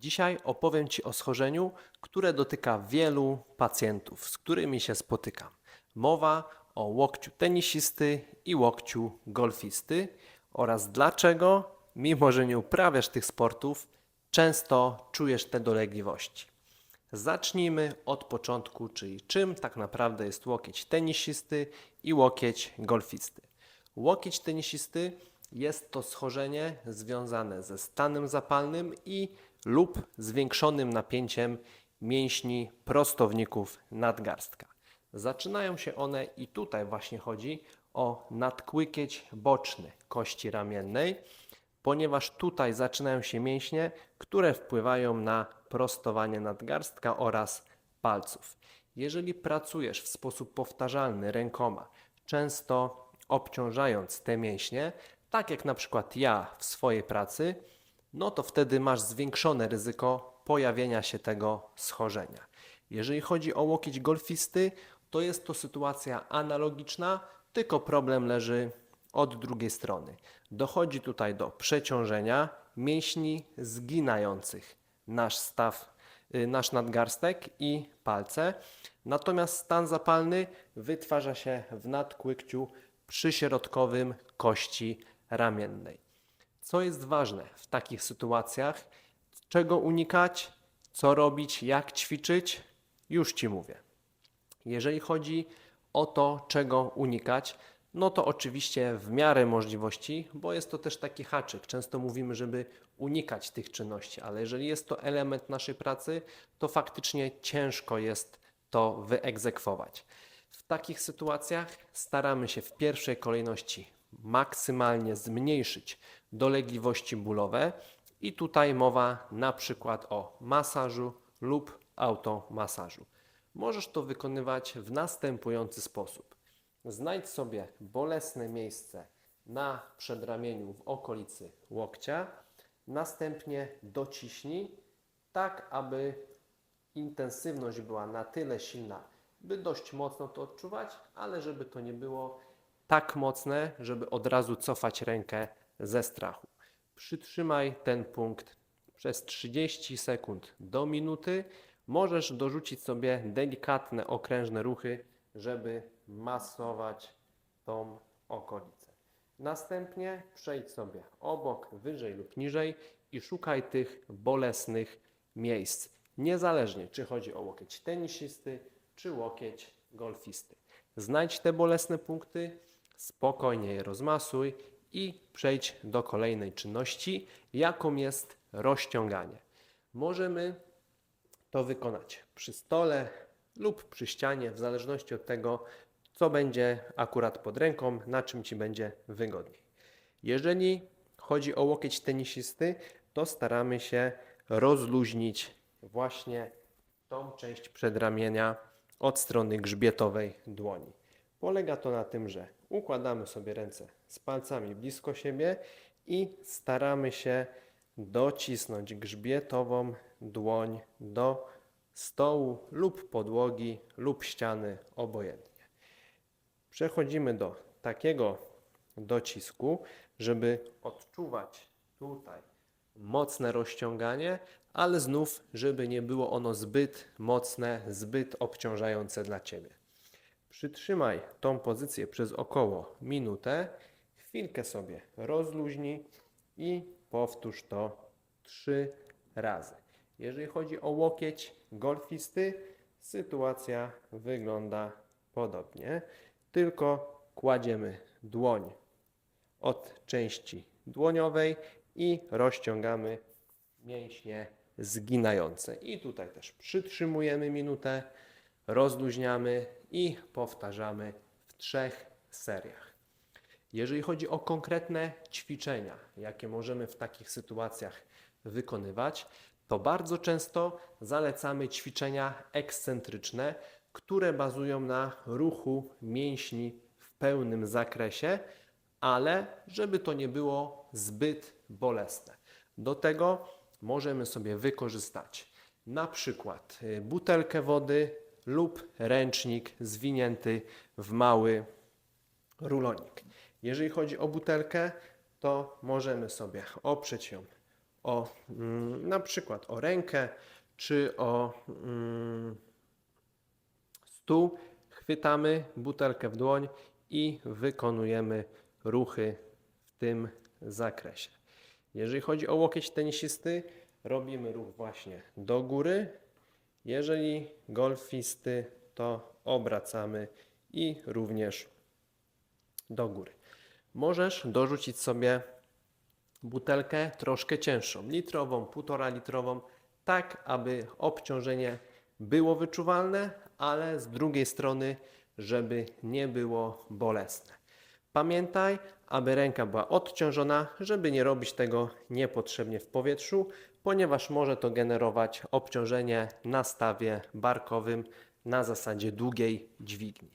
Dzisiaj opowiem Ci o schorzeniu, które dotyka wielu pacjentów, z którymi się spotykam. Mowa o łokciu tenisisty i łokciu golfisty oraz dlaczego, mimo że nie uprawiasz tych sportów, często czujesz te dolegliwości. Zacznijmy od początku, czyli czym tak naprawdę jest łokieć tenisisty i łokieć golfisty. Łokieć tenisisty jest to schorzenie związane ze stanem zapalnym i lub zwiększonym napięciem mięśni prostowników nadgarstka. Zaczynają się one i tutaj właśnie chodzi o nadkłykieć boczny kości ramiennej, ponieważ tutaj zaczynają się mięśnie, które wpływają na prostowanie nadgarstka oraz palców. Jeżeli pracujesz w sposób powtarzalny rękoma, często obciążając te mięśnie, tak jak na przykład ja w swojej pracy, no to wtedy masz zwiększone ryzyko pojawienia się tego schorzenia. Jeżeli chodzi o łokieć golfisty, to jest to sytuacja analogiczna, tylko problem leży od drugiej strony. Dochodzi tutaj do przeciążenia mięśni zginających nasz staw, y, nasz nadgarstek i palce. Natomiast stan zapalny wytwarza się w nadkłykciu przyśrodkowym kości ramiennej. Co jest ważne w takich sytuacjach? Czego unikać? Co robić? Jak ćwiczyć? Już Ci mówię. Jeżeli chodzi o to, czego unikać, no to oczywiście w miarę możliwości, bo jest to też taki haczyk. Często mówimy, żeby unikać tych czynności, ale jeżeli jest to element naszej pracy, to faktycznie ciężko jest to wyegzekwować. W takich sytuacjach staramy się w pierwszej kolejności maksymalnie zmniejszyć dolegliwości bólowe i tutaj mowa na przykład o masażu lub automasażu. Możesz to wykonywać w następujący sposób. Znajdź sobie bolesne miejsce na przedramieniu w okolicy łokcia, następnie dociśnij tak, aby intensywność była na tyle silna, by dość mocno to odczuwać, ale żeby to nie było tak mocne, żeby od razu cofać rękę ze strachu. Przytrzymaj ten punkt przez 30 sekund do minuty. Możesz dorzucić sobie delikatne okrężne ruchy, żeby masować tą okolicę. Następnie przejdź sobie obok, wyżej lub niżej i szukaj tych bolesnych miejsc. Niezależnie czy chodzi o łokieć tenisisty, czy łokieć golfisty. Znajdź te bolesne punkty, spokojnie je rozmasuj i przejdź do kolejnej czynności, jaką jest rozciąganie. Możemy to wykonać przy stole lub przy ścianie, w zależności od tego, co będzie akurat pod ręką, na czym Ci będzie wygodniej. Jeżeli chodzi o łokieć tenisisty, to staramy się rozluźnić właśnie tą część przedramienia od strony grzbietowej dłoni. Polega to na tym, że układamy sobie ręce z palcami blisko siebie i staramy się docisnąć grzbietową dłoń do stołu lub podłogi lub ściany, obojętnie. Przechodzimy do takiego docisku, żeby odczuwać tutaj mocne rozciąganie, ale znów, żeby nie było ono zbyt mocne, zbyt obciążające dla Ciebie. Przytrzymaj tą pozycję przez około minutę, chwilkę sobie rozluźnij i powtórz to trzy razy. Jeżeli chodzi o łokieć golfisty, sytuacja wygląda podobnie, tylko kładziemy dłoń od części dłoniowej i rozciągamy mięśnie zginające. I tutaj też przytrzymujemy minutę, rozluźniamy i powtarzamy w trzech seriach. Jeżeli chodzi o konkretne ćwiczenia, jakie możemy w takich sytuacjach wykonywać, to bardzo często zalecamy ćwiczenia ekscentryczne, które bazują na ruchu mięśni w pełnym zakresie, ale żeby to nie było zbyt bolesne. Do tego możemy sobie wykorzystać na przykład y, butelkę wody lub ręcznik zwinięty w mały rulonik. Jeżeli chodzi o butelkę, to możemy sobie oprzeć ją o mm, na przykład o rękę czy o mm, stół, chwytamy butelkę w dłoń i wykonujemy ruchy w tym zakresie. Jeżeli chodzi o łokieć tenisisty, robimy ruch właśnie do góry. Jeżeli golfisty, to obracamy i również do góry. Możesz dorzucić sobie butelkę troszkę cięższą, litrową, półtora litrową, tak aby obciążenie było wyczuwalne, ale z drugiej strony, żeby nie było bolesne. Pamiętaj, aby ręka była odciążona, żeby nie robić tego niepotrzebnie w powietrzu, ponieważ może to generować obciążenie na stawie barkowym na zasadzie długiej dźwigni.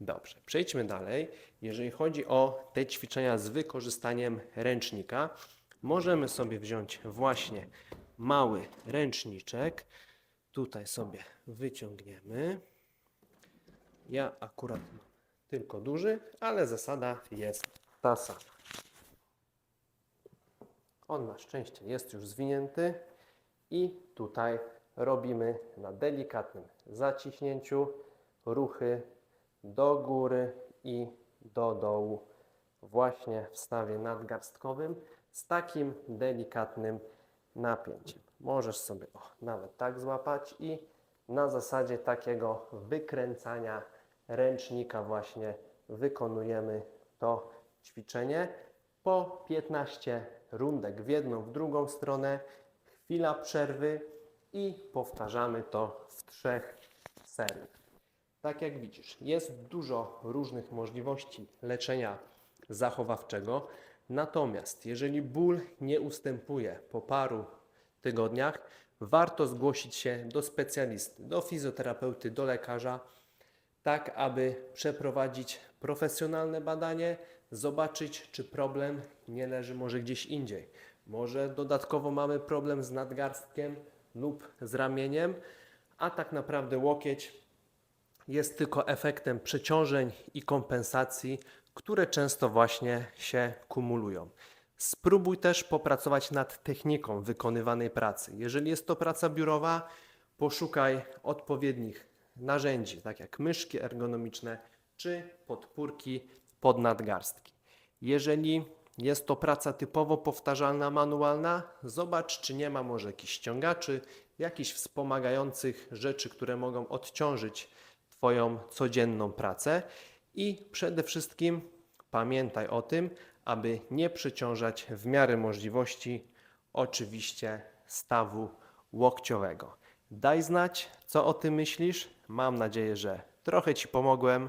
Dobrze, przejdźmy dalej. Jeżeli chodzi o te ćwiczenia z wykorzystaniem ręcznika, możemy sobie wziąć właśnie mały ręczniczek. Tutaj sobie wyciągniemy. Ja akurat mam tylko duży, ale zasada jest ta sama. On na szczęście jest już zwinięty i tutaj robimy na delikatnym zaciśnięciu ruchy do góry i do dołu właśnie w stawie nadgarstkowym z takim delikatnym napięciem. Możesz sobie o, nawet tak złapać i na zasadzie takiego wykręcania ręcznika właśnie wykonujemy to ćwiczenie. Po 15 rundek w jedną, w drugą stronę, chwila przerwy i powtarzamy to w trzech seriach. Tak jak widzisz, jest dużo różnych możliwości leczenia zachowawczego. Natomiast jeżeli ból nie ustępuje po paru tygodniach, warto zgłosić się do specjalisty, do fizjoterapeuty, do lekarza, tak aby przeprowadzić profesjonalne badanie, zobaczyć, czy problem nie leży może gdzieś indziej. Może dodatkowo mamy problem z nadgarstkiem lub z ramieniem, a tak naprawdę łokieć jest tylko efektem przeciążeń i kompensacji, które często właśnie się kumulują. Spróbuj też popracować nad techniką wykonywanej pracy. Jeżeli jest to praca biurowa, poszukaj odpowiednich narzędzi, tak jak myszki ergonomiczne czy podpórki pod nadgarstki. Jeżeli jest to praca typowo powtarzalna, manualna, zobacz, czy nie ma może jakichś ściągaczy, jakichś wspomagających rzeczy, które mogą odciążyć Twoją codzienną pracę i przede wszystkim pamiętaj o tym, aby nie przeciążać w miarę możliwości oczywiście stawu łokciowego. Daj znać, co o tym myślisz. Mam nadzieję, że trochę Ci pomogłem